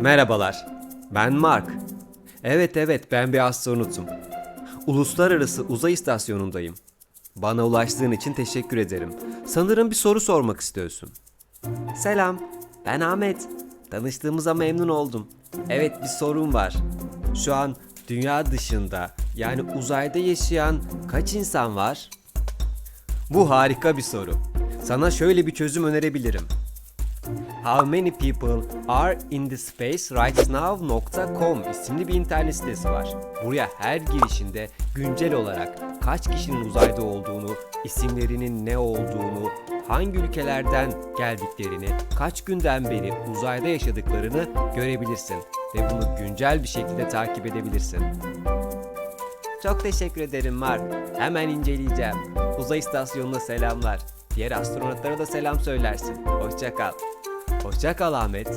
Merhabalar, ben Mark. Evet evet ben bir astronotum. Uluslararası Uzay İstasyonu'ndayım. Bana ulaştığın için teşekkür ederim. Sanırım bir soru sormak istiyorsun. Selam, ben Ahmet. Tanıştığımıza memnun oldum. Evet bir sorum var. Şu an dünya dışında yani uzayda yaşayan kaç insan var? Bu harika bir soru. Sana şöyle bir çözüm önerebilirim. How many people are in the space right now.com isimli bir internet sitesi var. Buraya her girişinde güncel olarak kaç kişinin uzayda olduğunu, isimlerinin ne olduğunu, hangi ülkelerden geldiklerini, kaç günden beri uzayda yaşadıklarını görebilirsin ve bunu güncel bir şekilde takip edebilirsin. Çok teşekkür ederim Mark. Hemen inceleyeceğim. Uzay istasyonuna selamlar. Diğer astronotlara da selam söylersin. Hoşça kal. Hoşça kal Ahmet.